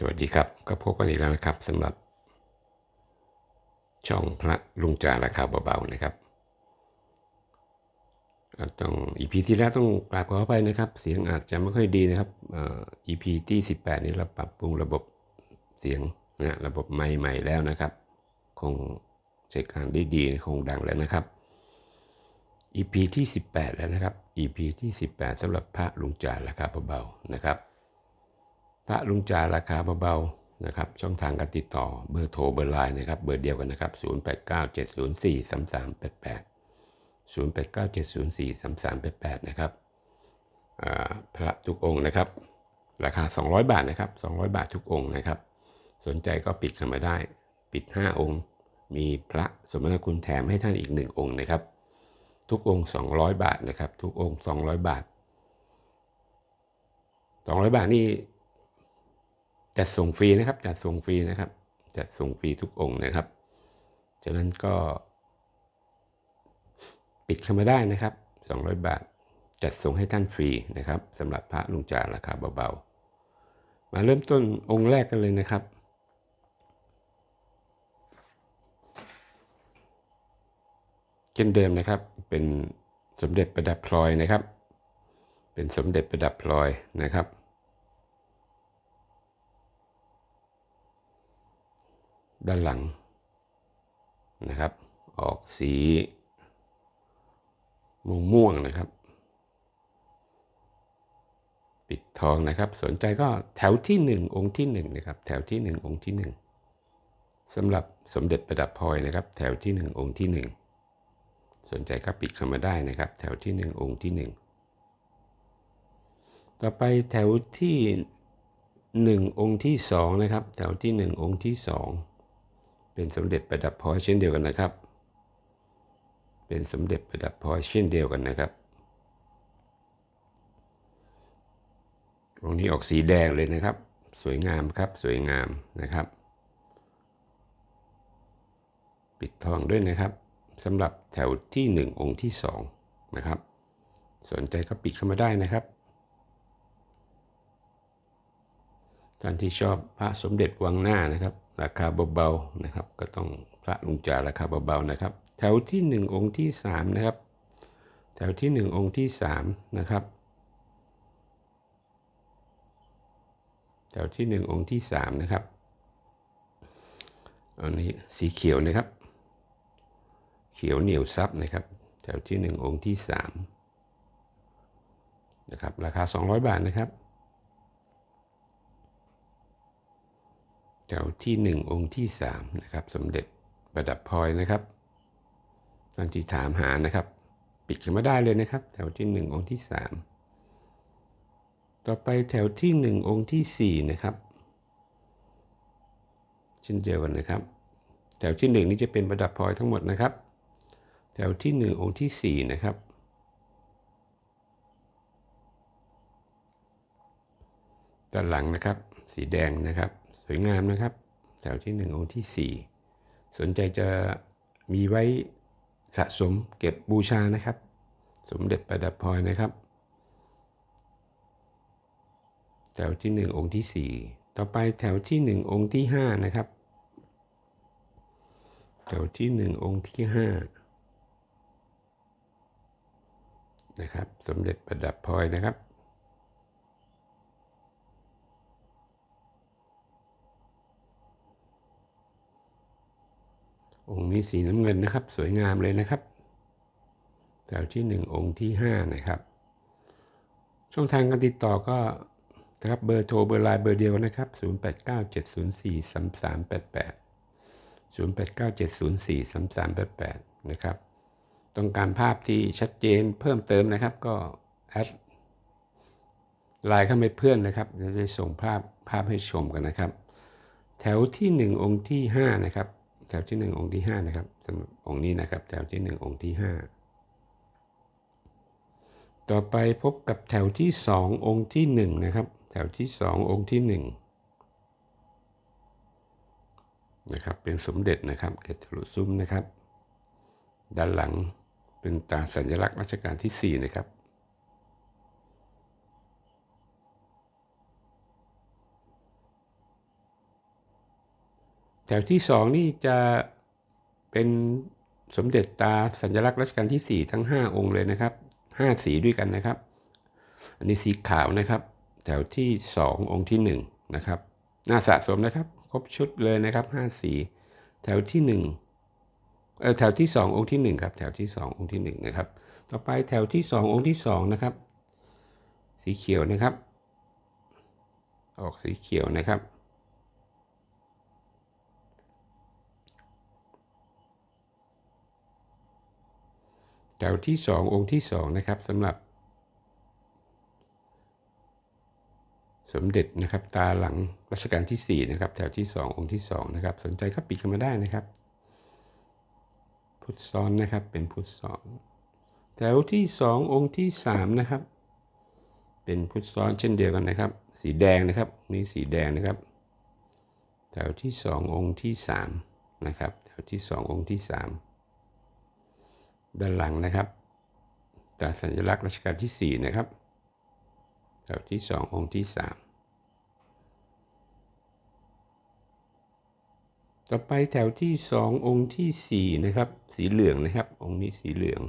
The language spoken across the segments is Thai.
สวัสดีครับก็พบกันอีกแล้วนะครับสำหรับ ช่องพระลุงจ่าราคาเบาๆนะครับต้องอีพีที่แล้วต้องกราบขออภัยนะครับ เสียงอาจจะไม่ค่อยดีนะครับอีพีที่18 นี้เราปรับปรุงระบบเสียงนะระบบใหม่ๆแล้วนะครับ คงใช้การได้ดีคงดังแล้วนะครับ EP ที่ 18 แล้วนะครับ EP ที่ 18สำหรับพระลุงจ่าราคาเบาๆนะครับ พระลุงจาราคาเบาๆนะครับช่องทางการติดต่อเบอร์โทรเบอร์ไลน์นะครับเบอร์เดียวกันนะครับ 0897043388 0897043388 นะครับพระทุกองค์นะครับ ราคา 200 บาทนะครับ 200 บาททุกองค์นะครับ สนใจก็ปิดกันมาได้ ปิด 5 องค์ มีพระสมณคุณแถมให้ท่านอีก 1 องค์นะครับ ทุกองค์ 200 บาทนะครับ ทุกองค์ 200 บาท 200 บาทนี่ จัดส่งฟรีนะครับ จัดส่งฟรีนะครับ จัดส่งฟรีทุกองค์นะครับฉะนั้นก็ ปิดเข้ามาได้นะครับ 200 บาท จัดส่งให้ท่านฟรีนะครับสำหรับพระลุงจาราคาเบาๆ มาเริ่มต้นองค์แรกกันเลยนะครับเช่นเดิมนะครับเป็นสมเด็จประดับพลอยนะครับ เป็นสมเด็จประดับพลอยนะครับ ด้านหลังนะครับ ออกสีม่วงม่วงๆนะครับ ปิดทองนะครับ สนใจก็แถวที่หนึ่งองค์ที่หนึ่งนะครับ แถวที่หนึ่งองค์ที่หนึ่งสำหรับสมเด็จประดับพลอยนะครับ แถวที่หนึ่งองค์ที่หนึ่งสนใจก็ปิดเข้ามาได้นะครับ แถวที่หนึ่งองค์ที่หนึ่งต่อไปแถวที่หนึ่งองค์ที่สองนะครับ แถวที่หนึ่งองค์ที่สอง เป็นสมเด็จประดับพลอยเช่นเดียวกันนะครับ เป็นสมเด็จประดับพลอยเช่นเดียวกันนะครับองค์นี้ออกสีแดงเลยนะครับ สวยงามครับสวยงามนะครับ ปิดทองด้วยนะครับสำหรับแถวที่ 1 องค์ที่ 2 นะครับ สนใจก็ปิดเข้ามาได้นะครับท่านที่ชอบพระสมเด็จวังหน้านะครับ ราคาเบาๆนะครับ ก็ต้องพระลุงจ่าราคาเบาๆนะครับ แถวที่ 1 องค์ที่ 3 นะครับ แถวที่ 1 องค์ที่ 3 นะครับ แถวที่ 1 องค์ที่ 3 นะครับอันนี้สีเขียวนะครับ เขียวเหนียวซับนะครับ แถวที่ 1 องค์ที่ 3 นะครับ ราคา 200 บาทนะครับ แถวที่ 1 องค์ที่3นะครับสมเด็จประดับพลอยนะครับท่านที่ถามหานะครับ ปิดกันมาได้เลยนะครับ แถวที่ 1 องค์ที่ 3 ต่อไปแถวที่ 1 องค์ที่ 4 นะครับเช่นเดียวกันนะครับ แถวที่ 1 นี้จะเป็นประดับพลอยทั้งหมดนะครับ แถวที่ 1 องค์ที่ 4 นะครับด้านหลังนะครับ สีแดงนะครับ วยงามนะครับ แถวที่1องค์ที่ 4 สนใจจะมีไว้สะสมเก็บบูชานะครับ สมเด็จประดับพลอยนะครับ แถวที่ 1 องค์ที่ 4 ต่อไปแถวที่ 1 องค์ที่ 5 นะครับ แถวที่ 1 องค์ที่ 5 นะครับ สมเด็จประดับพลอยนะครับ องค์นี้สีน้ำเงินนะครับ สวยงามเลยนะครับแถวที่ 1 องค์ที่ 5 นะครับ ช่องทางการติดต่อก็นะครับเบอร์โทรเบอร์ไลน์เบอร์เดียวนะครับ 0897043388 0897043388 นะครับ ต้องการภาพที่ชัดเจนเพิ่มเติมนะครับ ก็แอดไลน์เข้าไปเพื่อนนะครับจะได้ส่งภาพภาพให้ชมกันนะครับ แถวที่ 1 องค์ที่ 5 นะครับ แถวที่ 1 องค์ที่ 5 นะครับสำหรับองค์นี้นะครับ แถวที่ 1 องค์ที่ 5 ต่อไปพบกับแถวที่ 2 องค์ที่ 1 นะครับ แถวที่ 2 องค์ที่ 1 นะครับ เป็นสมเด็จนะครับเกตลุซุ้มนะครับ ด้านหลังเป็นตราสัญลักษณ์รัชกาลที่ 4 นะครับ แถวที่สองนี่จะเป็นสมเด็จตาสัญลักษณ์รัชกาลที่ 4 ทั้ง 5 องค์เลยนะครับ 5 สีด้วยกันนะครับ อันนี้สีขาวนะครับ แถวที่ 2 องค์ที่ 1 นะครับน่าสะสมนะครับ ครบชุดเลยนะครับ 5 สี แถวที่ 1เออแถวที่ 2 องค์ที่ 1 ครับ แถวที่ 2 องค์ที่ 1 นะครับ ต่อไปแถวที่ 2 องค์ที่ 2 นะครับ สีเขียวนะครับ ออกสีเขียวนะครับ แถวที่สององค์ที่สองนะครับสำหรับ สมเด็จนะครับตาหลังรัชกาลที่ 4 นะครับ แถวที่ 2 องค์ที่ 2 นะครับ สนใจก็ปิดกันมาได้นะครับ พุทธซ้อนนะครับเป็นพุทธซ้อนแถวที่ 2 องค์ที่ 3 นะครับ เป็นพุทธซ้อนเช่นเดียวกันนะครับ สีแดงนะครับนี่สีแดงนะครับ แถวที่ 2 องค์ที่ 3 นะครับ แถวที่ 2 องค์ที่ 3 ด้านหลังนะครับตาสัญลักษณ์รัชกาลที่ 4 นะครับแถวที่ 2 องค์ที่ 3 ต่อไปแถวที่ 2 องค์ที่ 4 นะครับ สีเหลืองนะครับ องค์นี้สีเหลือง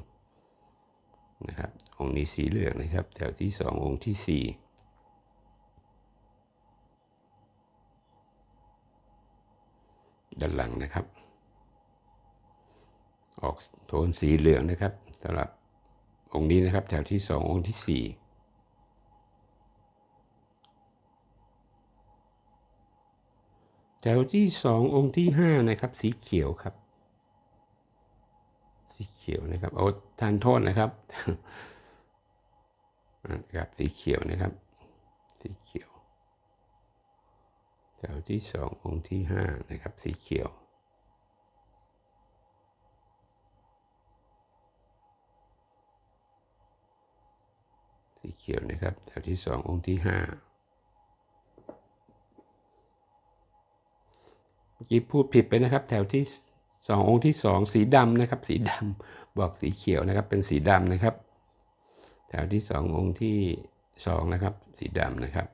นะครับ องค์นี้สีเหลืองนะครับ แถวที่ 2 องค์ที่ 4ด้านหลังนะครับ ออกโทนสีเหลืองนะครับสำหรับองค์นี้นะครับแถวที่2องค์ที่4แถวที่2องค์ที่5นะครับสีเขียวครับ สีเขียวนะครับเอาทานโทษนะครับนะครับสีเขียวนะครับ สีเขียวแถวที่2องค์ที่5นะครับ สีเขียว สีเขียวนะครับ แถวที่2ององค์ที่5เมื่อกี้พูดผิดไปนะครับ แถวที่สององค์ที่สองสีดำนะครับ สีดำบอกสีเขียวนะครับ เป็นสีดำนะครับ แถวที่สององค์ที่สองนะครับ สีดำนะครับ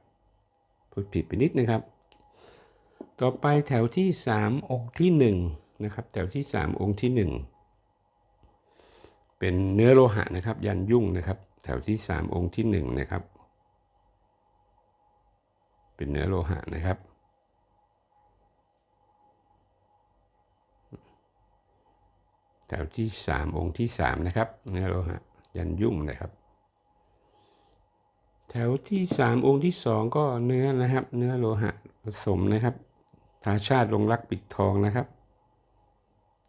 พูดผิดไปนิดนะครับ ต่อไปแถวที่สามองค์ที่หนึ่งนะครับ แถวที่สามองค์ที่หนึ่งเป็นเนื้อโลหะนะครับ ยันยุ่งนะครับ แถวที่สามองค์ที่หนึ่งนะครับ เป็นเนื้อโลหะนะครับ แถวที่ 3 องค์ที่ 3 นะครับ เนื้อโลหะยันยุ่งนะครับ แถวที่ 3 องค์ที่ 2 ก็เนื้อนะครับ เนื้อโลหะผสมนะครับทาชาติลงรักปิดทองนะครับ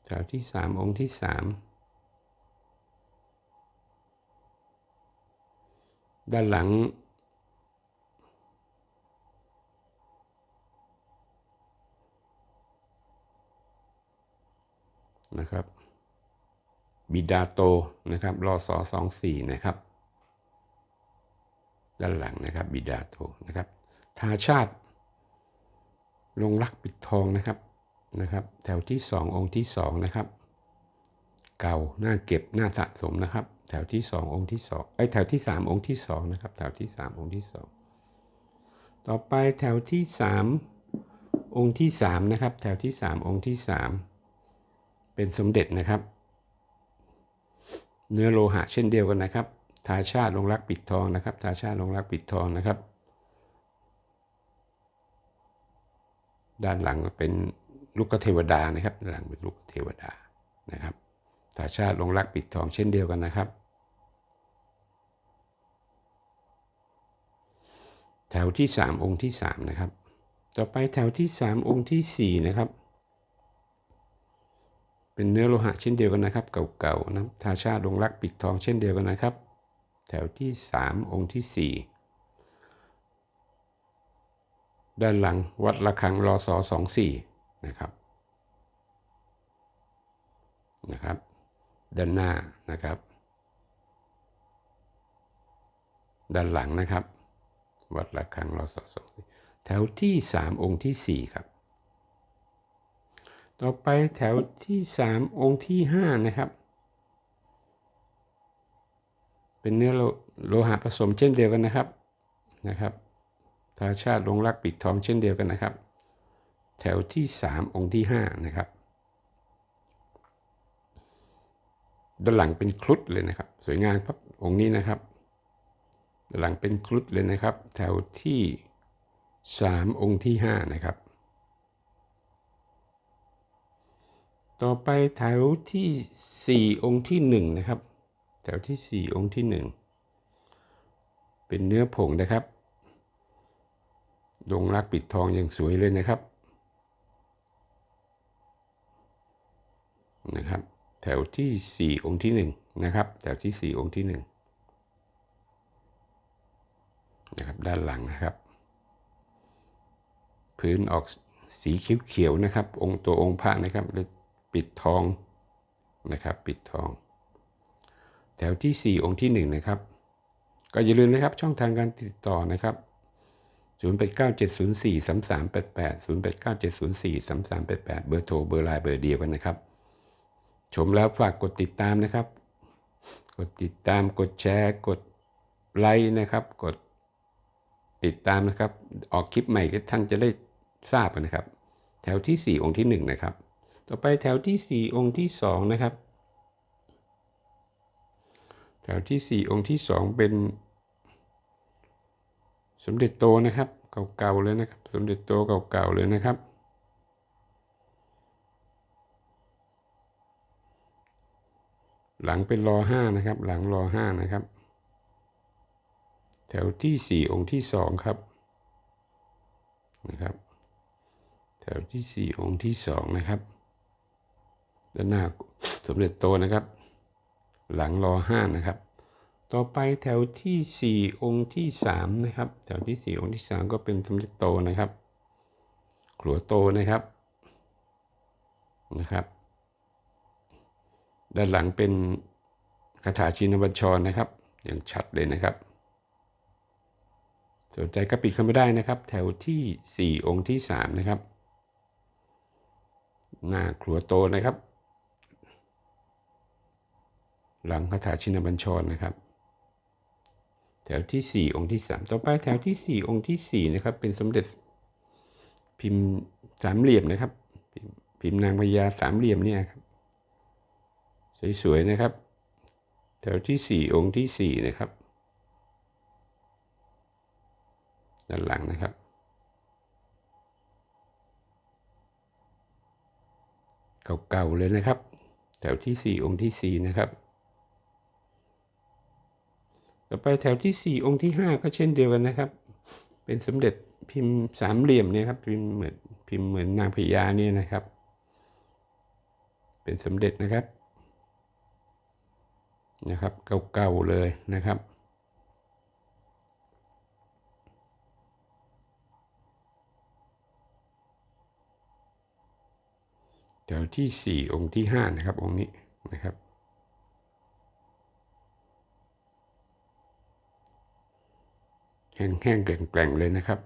แถวที่ 3 องค์ที่ 3 ด้านหลัง นะครับ บิดาโตนะครับรอสอสองสี่นะครับ ด้านหลังนะครับบิดาโตนะครับทาชาติ ลงรักปิดทองนะครับนะครับ แถวที่สององค์ที่สองนะครับ เก่าหน้าเก็บหน้าสะสมนะครับ แถวที่สององค์ที่สองไอ้แถวที่สามองค์ที่สองนะครับ แถวที่สามองค์ที่สองต่อไปแถวที่สามองค์ที่สามนะครับ แถวที่สามองค์ที่สามเป็นสมเด็จนะครับ เนื้อโลหะเช่นเดียวกันนะครับทาชาติลงรักปิดทองนะครับทาชาติลงรักปิดทองนะครับ ด้านหลังเป็นลูกเทวดานะครับด้านหลังเป็นลูกเทวดานะครับ ทาชาติลงรักปิดทองเช่นเดียวกันนะครับ แถวที่ 3 องค์ที่ 3 นะครับ ต่อไปแถวที่ 3 องค์ที่ 4 นะครับ เป็นเนื้อโลหะเช่นเดียวกันนะครับ เก่าๆนะทาชาติลงรักปิดทองเช่นเดียวกันนะครับ แถวที่ 3 องค์ที่ 4 ด้านหลังวัดระฆังรอสอสองสี่นะครับนะครับ ด้านหน้านะครับ ด้านหลังนะครับ วัดระฆังรอสอสองแถวที่ 3 องค์ที่ 4 ครับ ต่อไปแถวที่ 3 องค์ที่ 5 นะครับ เป็นเนื้อโลโลหะผสมเช่นเดียวกันนะครับนะครับทาชาติลงรักปิดทองเช่นเดียวกันนะครับ แถวที่สามองค์ที่ห้านะครับ ด้านหลังเป็นครุฑเลยนะครับ สวยงามครับองค์นี้นะครับด้านหลังเป็นครุฑเลยนะครับ แถวที่สามองค์ที่ห้านะครับ ต่อไปแถวที่สี่องค์ที่หนึ่งนะครับ แถวที่สี่องค์ที่หนึ่งเป็นเนื้อผงนะครับดงรักปิดทองอย่างสวยเลยนะครับนะครับ แถวที่สี่องค์ที่หนึ่งนะครับ แถวที่สี่องค์ที่หนึ่งนะครับด้านหลังนะครับ พื้นออกสีเขียวๆนะครับ องค์ตัวองค์พระนะครับเลยปิดทองนะครับ ปิดทอง แถวที่ 4 องค์ที่ 1 นะครับ ก็อย่าลืมนะครับช่องทางการติดต่อนะครับ0897043388 0897043388 เบอร์โทรเบอร์ไลน์เบอร์เดียวกันนะครับ ชมแล้วฝากกดติดตามนะครับ กดติดตามกดแชร์กดไลค์นะครับ กดติดตามนะครับ ออกคลิปใหม่ก็ท่านจะได้ทราบนนะครับ แถวที่ 4 องค์ที่ 1 นะครับ ต่อไปแถวที่ 4 องค์ที่ 2 นะครับ แถวที่ 4 องค์ที่ 2 เป็น สมเด็จโตนะครับ เก่าๆเลยนะครับ สมเด็จโตเก่าๆเลยนะครับ หลังเป็นรอห้านะครับ หลังรอห้านะครับ แถวที่4องค์ที่2ครับนะครับ แถวที่4องค์ที่2นะครับด้านหน้าสมเด็จโตนะครับ หลังรอห้านะครับ ต่อไปแถวที่4องค์ที่3นะครับ แถวที่4องค์ที่3ก็เป็นสมเด็จโตนะครับ ขลัวโตนะครับนะครับ ด้านหลังเป็นคาถาชินบัญชรนะครับ อย่างชัดเลยนะครับ สนใจก็ปิดเข้ามาได้นะครับ แถวที่ 4 องค์ที่ 3 นะครับ หน้าครัวโตนะครับ หลังคาถาชินบัญชรนะครับ แถวที่ 4 องค์ที่ 3 ต่อไปแถวที่ 4 องค์ที่ 4 นะครับ เป็นสมเด็จพิมพ์สามเหลี่ยมนะครับ พิมพ์นางพญาสามเหลี่ยมเนี่ยครับ สวยๆนะครับ แถวที่ 4 องค์ที่ 4 นะครับ ด้านหลังนะครับ เก่าๆเลยนะครับ แถวที่ 4 องค์ที่ 4 นะครับ ต่อไปแถวที่ 4 องค์ที่ 5 ก็เช่นเดียวกันนะครับ เป็นสมเด็จพิมพ์สามเหลี่ยมเนี่ยครับพิมพ์เหมือนพิมพ์เหมือนนางพญาเนี่ยนะครับ เป็นสมเด็จนะครับ นะครับเก่าๆเลยนะครับแถวที่ 4 องค์ที่ 5 นะครับ องค์นี้นะครับ แห้งๆแกร่งๆเลยนะครับ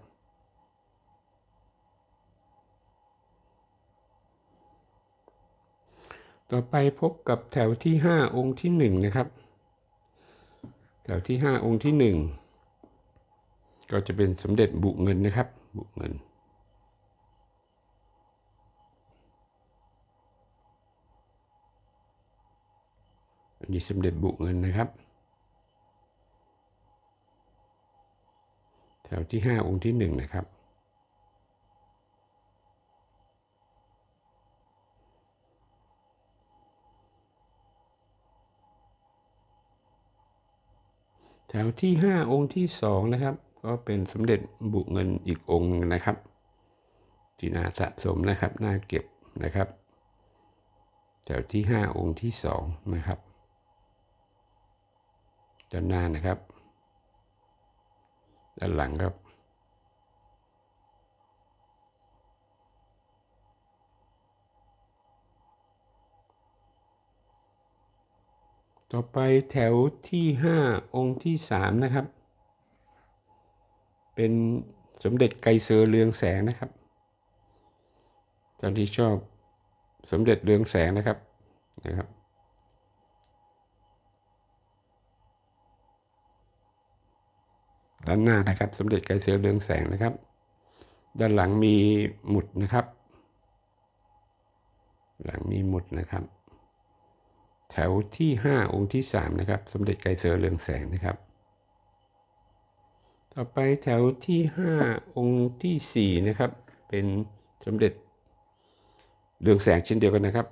ต่อไปพบกับแถวที่ 5 องค์ที่1นะครับ แถวที่ 5 องค์ที่ 1 ก็จะเป็นสมเด็จบุเงินนะครับ บุเงิน อันนี้สมเด็จบุเงินนะครับ แถวที่ 5 องค์ที่ 1 นะครับ แถวที่ 5 องค์ที่ 2 นะครับ ก็เป็นสมเด็จบุเงินอีกองค์นะครับ ที่น่าสะสมนะครับน่าเก็บนะครับ แถวที่ 5 องค์ที่ 2 นะครับด้านหน้านะครับ ด้านหลังครับ ต่อไปแถวที่ 5 องค์ที่ 3 นะครับ เป็นสมเด็จไกรเซอร์เรืองแสงนะครับท่านที่ชอบสมเด็จเรืองแสงนะครับนะครับ ด้านหน้านะครับสมเด็จไกรเสือเรืองแสงนะครับ ด้านหลังมีหมุดนะครับ หลังมีหมุดนะครับ แถวที่ห้าองค์ที่สามนะครับ สมเด็จไกรเสอเรืองแสงนะครับ ต่อไปแถวที่ห้าองค์ที่สี่นะครับ เป็นสมเด็จเรืองแสงเช่นเดียวกันนะครับ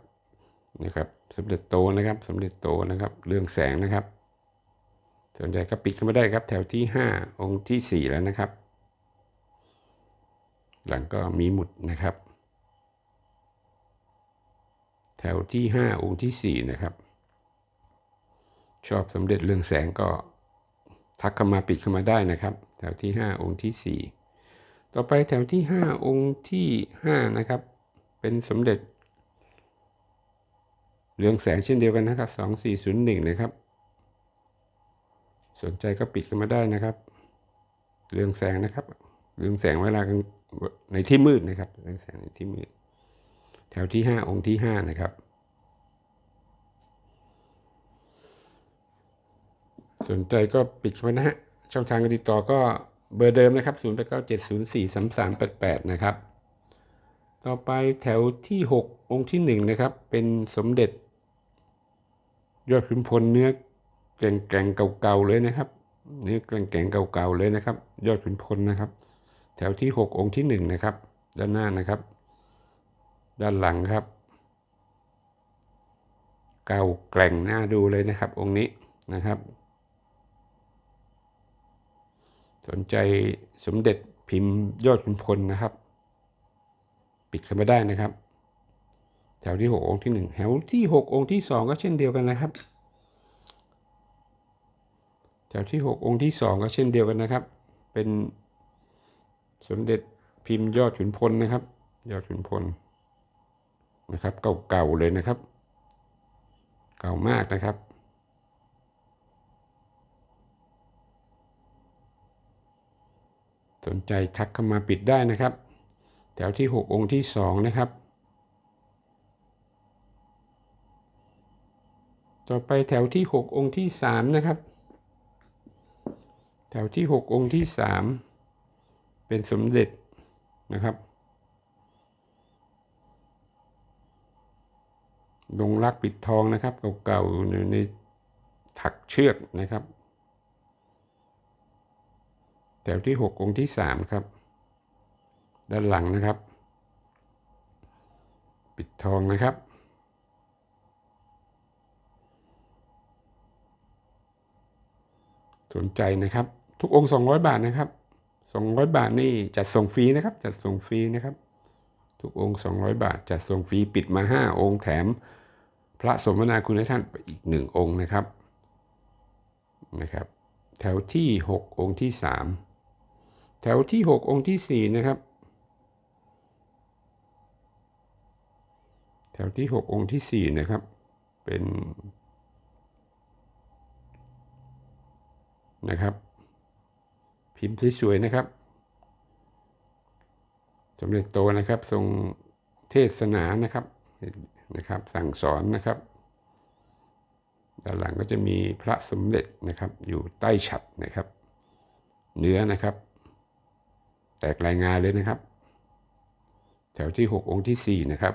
นะครับสมเด็จโตนะครับสมเด็จโตนะครับ เรืองแสงนะครับสนใจก็ปิดเข้ามาได้ครับ แถวที่ห้าองค์ที่สี่แล้วนะครับ หลังก็มีหมุดนะครับ แถวที่ห้าองค์ที่สี่นะครับ ชอบสมเด็จเรื่องแสงก็ทักเข้ามาปิดเข้ามาได้นะครับ แถวที่ห้าองค์ที่สี่ต่อไปแถวที่ห้าองค์ที่ห้านะครับ เป็นสมเด็จ เรืองแสงเช่นเดียวกันนะครับสองสี่ศูนย์หนึ่งนะครับ สนใจก็ปิดกันมาได้นะครับ เรืองแสงนะครับ เรืองแสงเวลากลางในที่มืดนะครับ เรืองแสงในที่มืด แถวที่ห้าองค์ที่ห้านะครับ สนใจก็ปิดไว้นะฮะ ช่องทางการติดต่อก็เบอร์เดิมนะครับ 0 8 9 7 0 4 3 3 8 8 นะครับ ต่อไปแถวที่ 6 องค์ที่ 1 นะครับ เป็นสมเด็จ ยอดขุนพลเนื้อแก่งแก่งเก่าๆเลยนะครับ เนื้อแก่งแก่งเก่าๆเลยนะครับ ยอดขุนพลนะครับ แถวที่ 6 องค์ที่ 1 นะครับ ด้านหน้านะครับ ด้านหลังครับ เก่าแกร่งน่าดูเลยนะครับ องค์นี้นะครับ สนใจสมเด็จพิมพ์ยอดขุนพลนะครับ ปิดเข้ามาได้นะครับ แถวที่หกองค์ที่หนึ่งแถวที่หกองค์ที่สองก็เช่นเดียวกันนะครับ แถวที่หกองค์ที่สองก็เช่นเดียวกันนะครับ เป็นสมเด็จพิมพ์ยอดขุนพลนะครับ ยอดขุนพลนะครับ เก่าๆเลยนะครับ เก่ามากนะครับ สนใจทักเข้ามาปิดได้นะครับ แถวที่ 6 องค์ที่ 2 นะครับ ต่อไปแถวที่ 6 องค์ที่ 3 นะครับ แถวที่ 6 องค์ที่ 3 เป็นสมเด็จนะครับลงรักปิดทองนะครับ เก่าๆในถักเชือกนะครับ ถวที่ 6 องค์ที่ 3 ครับ ด้านหลังนะครับ ปิดทองนะครับ สนใจนะครับ ทุกองค์ 200 บาทนะครับ 200 บาทนี่จัดส่งฟรีนะครับ จัดส่งฟรีนะครับ ทุกองค์ 200 บาท จัดส่งฟรีปิดมา 5 องค์แถม พระสมนาคุณให้ท่านไปอีก 1 องค์นะครับนะครับแถวที่ 6 องค์ที่ 3 แถวที่ 6 องค์ที่ 4 นะครับ แถวที่ 6 องค์ที่ 4 นะครับ เป็นนะครับ พิมพ์สวยๆนะครับ สมเด็จโตนะครับทรงเทศนานะครับนะครับ สั่งสอนนะครับด้านหลังก็จะมีพระสมเด็จนะครับ อยู่ใต้ฉัตรนะครับ เนื้อนะครับ แตกรายงานเลยนะครับ แถวที่ 6 องค์ที่ 4 นะครับ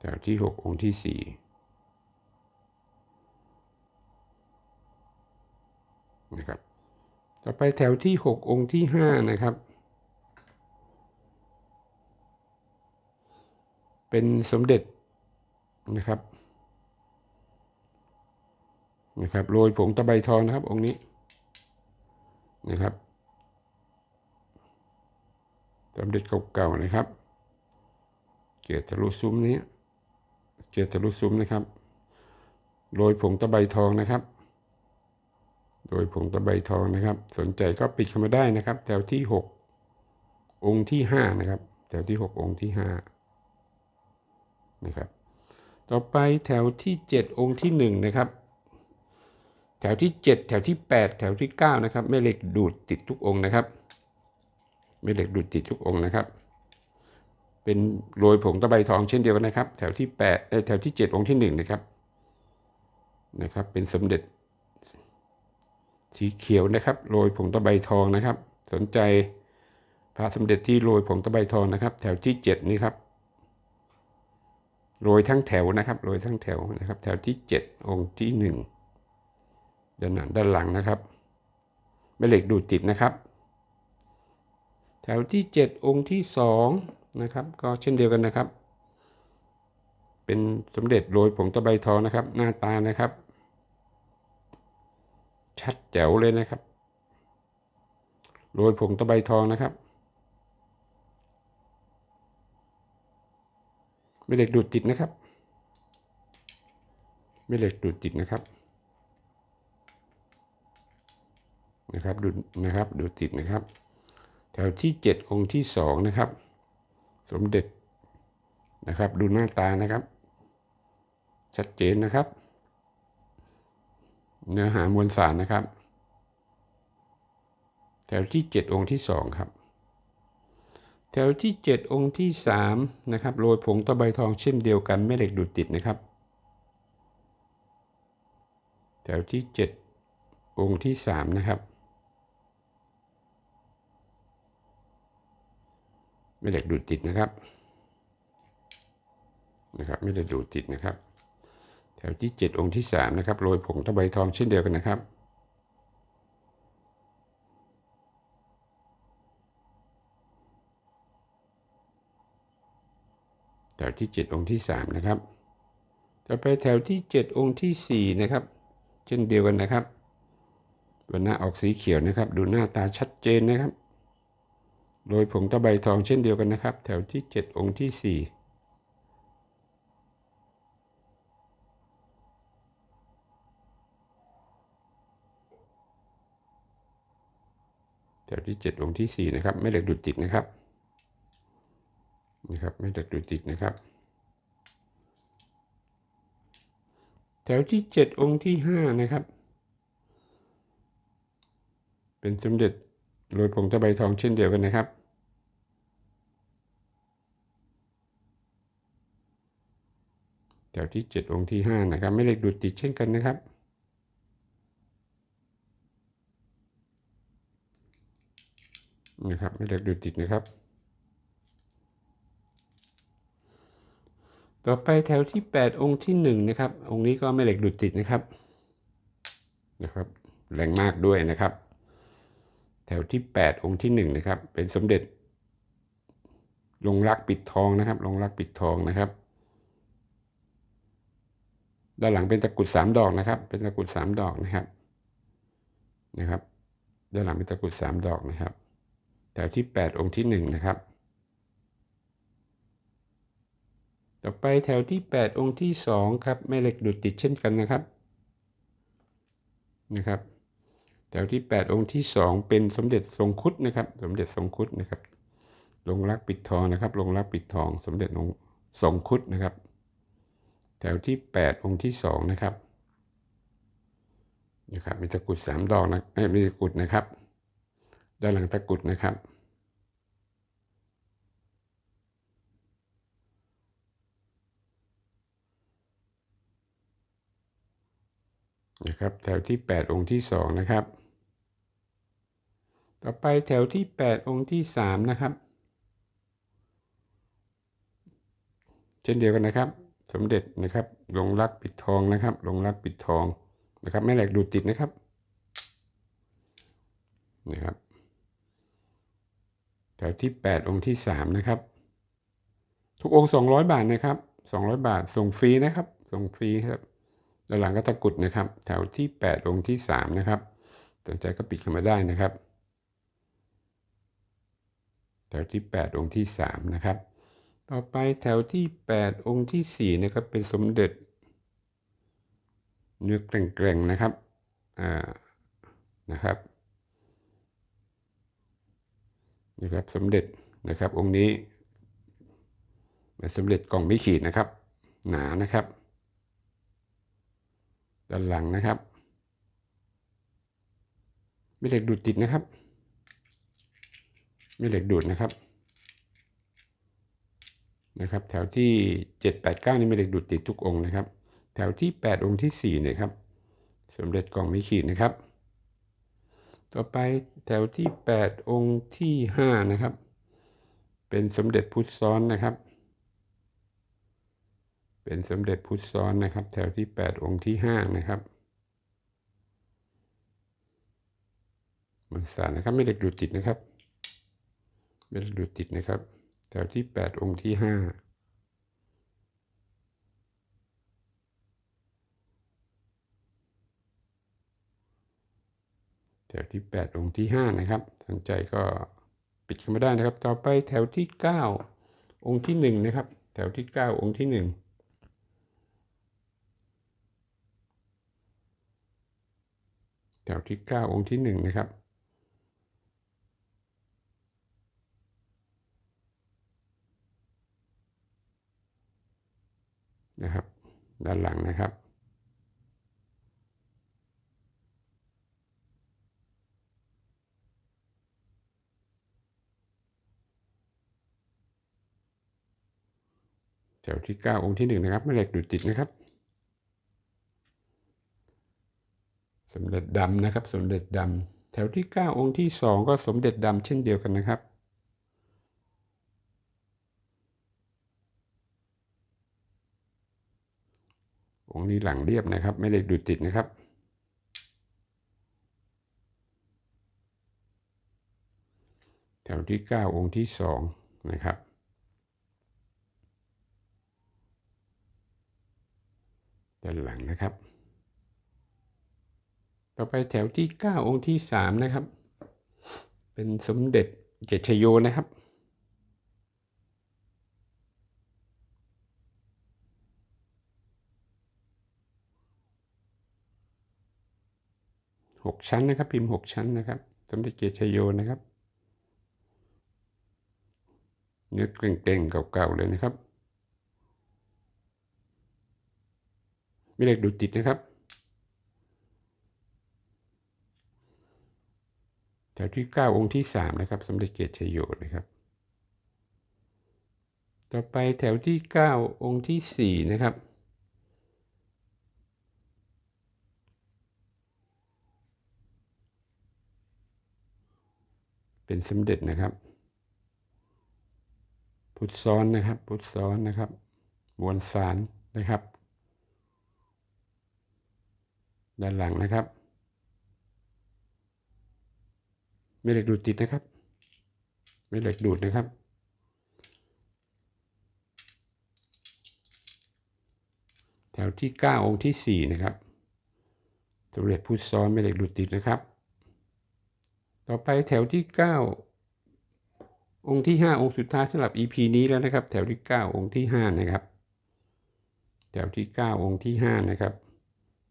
แถวที่ 6 องค์ที่ 4 นะครับ ต่อไปแถวที่ 6 องค์ที่ 5 นะครับ เป็นสมเด็จนะครับนะครับโรยผงตะไบทองนะครับองค์นี้ นะครับสมเด็จเก่าๆนะครับ เกียรติทะลุซุ้มนี้ เกียรติทะลุซุ้มนะครับ โรยผงตะไบทองนะครับ โดยผงตะไบทองนะครับ สนใจก็ปิดเข้ามาได้นะครับ แถวที่หกองค์ที่ห้านะครับ แถวที่หกองค์ที่ห้านะครับ ต่อไปแถวที่เจ็ดองค์ที่หนึ่งนะครับ แถวที่เจ็ดแถวที่แปดแถวที่เก้านะครับแม่เหล็กดูดติดทุกองนะครับแม่เหล็กดูดติดทุกองนะครับ เป็นโรยผงตะไบทองเช่นเดียวกันนะครับ แถวที่แปดแถวที่เจ็ดองค์ที่หนึ่งนะครับนะครับ เป็นสมเด็จสีเขียวนะครับโรยผงตะไบทองนะครับ สนใจพระสมเด็จที่โรยผงตะไบทองนะครับ แถวที่เจ็ดนี่ครับโรยทั้งแถวนะครับโรยทั้งแถวนะครับ แถวที่เจ็ดองค์ที่หนึ่ง ด้านหน้าด้านหลังนะครับแม่เหล็กดูดติดนะครับ แถวที่เจ็ดองค์ที่สองนะครับก็เช่นเดียวกันนะครับ เป็นสมเด็จโรยผงตะไบทองนะครับ หน้าตานะครับ ชัดแจ๋วเลยนะครับโรยผงตะไบทองนะครับไม่เหล็กดูดติดนะครับไม่เหล็กดูดติดนะครับ นะครับดูนะครับดูติดนะครับ แถวที่เจ็ดองค์ที่สองนะครับ สมเด็จนะครับ ดูหน้าตานะครับ ชัดเจนนะครับ เนื้อหามวลสารนะครับ แถวที่เจ็ดองค์ที่สองครับ แถวที่เจ็ดองค์ที่สามนะครับโรยผงตะไบทองเช่นเดียวกันไม่เหล็กดูดติดนะครับ แถวที่เจ็ดองค์ที่สามนะครับ ไม่เหล็กดูดติดนะครับนะครับไม่ได้ดูดติดนะครับ แถวที่เจ็ดองค์ที่สามนะครับโรยผงตะไบทองเช่นเดียวกันนะครับแถวที่ 7 องค์ที่ 3 นะครับต่อไปแถวที่ 7 องค์ที่ 4 นะครับ เช่นเดียวกันนะครับวันหน้าออกสีเขียวนะครับ ดูหน้าตาชัดเจนนะครับ โดยผงตะไบทองเช่นเดียวกันนะครับ แถวที่ 7 องค์ที่ 4แถวที่ 7 องค์ที่ 4 นะครับ ไม่เหล็กดุดติดนะครับนะครับ ไม่เหล็กดุดติดนะครับ แถวที่ 7 องค์ที่ 5 นะครับ เป็นสมเด็จโรยผงตะไบทองเช่นเดียวกันนะครับ แถวที่ 7 องค์ที่ 5 นะครับ ไม่เหล็กดูดติดเช่นกันนะครับ นะครับ ไม่เหล็กดูดติดนะครับ ต่อไปแถวที่ 8 องค์ที่ 1 นะครับ องค์นี้ก็ไม่เหล็กดูดติดนะครับ นะครับ แรงมากด้วยนะครับ แถวที่ 8 องค์ที่ 1 นะครับ เป็นสมเด็จลงรักปิดทองนะครับ ลงรักปิดทองนะครับ ด้านหลังเป็นตะกุดสามดอกนะครับ เป็นตะกุดสามดอกนะครับ นะครับ ด้านหลังเป็นตะกุดสามดอกนะครับ แถวที่8องค์ที่1นะครับ ต่อไปแถวที่8องค์ที่2ครับแม่เหล็กดูดติดเช่นกันนะครับ นะครับแถวที่ 8 องค์ที่ 2 เป็นสมเด็จทรงคุดนะครับ สมเด็จทรงคุดนะครับลงรักปิดทองนะครับลงรักปิดทอง สมเด็จองค์ทรงคุดนะครับ แถวที่ 8 องค์ที่ 2 นะครับนะครับมีตะกุด3ดอกนะไม่มีตะกุดนะครับ ด้านหลังตะกุดนะครับ นะครับแถวที่ 8 องค์ที่ 2 นะครับ ต่อไปแถวที่ 8 องค์ที่ 3 นะครับ เช่นเดียวกันนะครับ สมเด็จนะครับลงรักปิดทองนะครับลงรักปิดทองนะครับไม่แหลกดูดติดนะครับนะครับแถวที่ 8 องค์ที่ 3 นะครับ ทุกองค์ 200 บาทนะครับ 200 บาทส่งฟรีนะครับ ส่งฟรีครับด้านหลังก็ตะกุดนะครับ แถวที่ 8 องค์ที่ 3 นะครับสนใจก็ปิดเข้ามาได้นะครับ แถวที่ 8 องค์ที่ 3 นะครับ ต่อไปแถวที่ 8 องค์ที่ 4 นะครับ เป็นสมเด็จ เนื้อแกร่งๆนะครับอ่านะครับนะครับสมเด็จนะครับองค์นี้เป็นสมเด็จกล่องไม่ขีดนะครับ หนานะครับด้านหลังนะครับไม่เหล็กดูดติดนะครับไม่เหล็กดูดนะครับ นะครับแถวที่ 7 8 9 นี่ไม่เหล็กดูดติดทุกองค์นะครับ แถวที่ 8 องค์ที่4เนี่ยครับสมเด็จกองไม่ขีดนะครับ ต่อไปแถวที่ 8 องค์ที่ 5 นะครับ เป็นสมเด็จพุทธซ้อนนะครับ เป็นสมเด็จพุทธซ้อนนะครับ แถวที่ 8 องค์ที่ 5 นะครับมันสารนะครับไม่ได้ดูดติดนะครับ ไม่ได้ดูดติดนะครับ แถวที่ 8 องค์ที่ 5 แถวที่ 8 องค์ที่ 5 นะครับ สนใจก็ปิดเข้ามาได้นะครับ ต่อไปแถวที่ 9 องค์ที่ 1 นะครับ แถวที่ 9 องค์ที่ 1แถวที่ 9 องค์ที่ 1 นะครับนะครับ ด้านหลังนะครับ แถวที่ 9 องค์ที่ 1 นะครับแม่เหล็กดูดติดนะครับสมเด็จดำนะครับ สมเด็จดำแถวที่ 9 องค์ที่ 2 ก็สมเด็จดำเช่นเดียวกันนะครับ องค์นี้หลังเรียบนะครับ ไม่ได้ดูดติดนะครับ แถวที่ 9 องค์ที่ 2 นะครับด้านหลังนะครับ ต่อไปแถวที่ 9 องค์ที่ 3 นะครับ เป็นสมเด็จเกตชโยนะครับ ชั้นนะครับ พิมพ์หกชั้นนะครับสมเด็จเกตชโยนะครับ เนื้อเกร่งๆเก่าๆเลยนะครับม่เล็กดูดติดนะครับแถวที่ 9 องค์ที่ 3 นะครับ สมเด็จเกตชโยนะครับ ต่อไปแถวที่ 9 องค์ที่ 4 นะครับ เป็นสมเด็จนะครับ พุทธซ้อนนะครับ พุทธซ้อนนะครับมวลสารนะครับ ด้านหลังนะครับไม่เหล็กดูดติดนะครับไม่เหล็กดูดนะครับแถวที่ 9 องค์ที่ 4 นะครับสมเด็จพุทธซ้อนไม่เหล็กดูดติดนะครับ ต่อไปแถวที่ 9 องค์ที่ 5 องค์สุดท้ายสำหรับ EP นี้แล้วนะครับ แถวที่ 9 องค์ที่ 5 นะครับ แถวที่ 9 องค์ที่ 5 นะครับ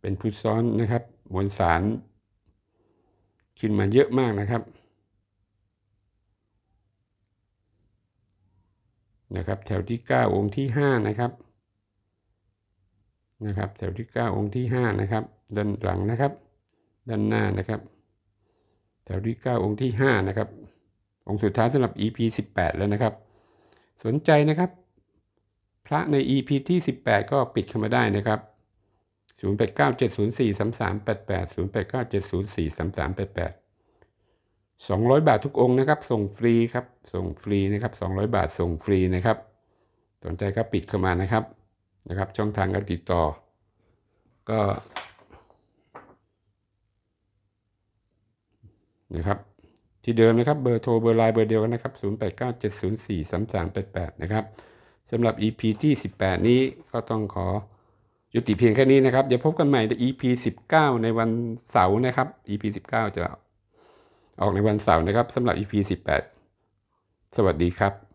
เป็นพุทธซ้อนนะครับมวลสารขึ้นมาเยอะมากนะครับนะครับแถวที่ 9 องค์ที่ 5 นะครับนะครับแถวที่ 9 องค์ที่ 5 นะครับ ด้านหลังนะครับ ด้านหน้านะครับ แถวที่ 9 องค์ที่ 5 นะครับ องค์สุดท้ายสำหรับ EP 18 แล้วนะครับ สนใจนะครับ พระใน EP ที่ 18 ก็ปิดเข้ามาได้นะครับ0897043388 0897043388 200 บาททุกองค์นะครับ ส่งฟรีครับ ส่งฟรีนะครับ 200 บาทส่งฟรีนะครับ สนใจก็ปิดเข้ามานะครับ นะครับ ช่องทางการติดต่อ ก็ นะครับ ที่เดิมนะครับเบอร์โทรเบอร์ไลน์เบอร์เดียวกันนะครับ 0897043388 นะครับสำหรับ EP ที่ 18 นี้ก็ต้องขอยุติเพียงแค่นี้นะครับเดี๋ยวพบกันใหม่ใน EP 19 ในวันเสาร์นะครับ EP 19 จะออกในวันเสาร์นะครับสำหรับ EP 18 สวัสดีครับ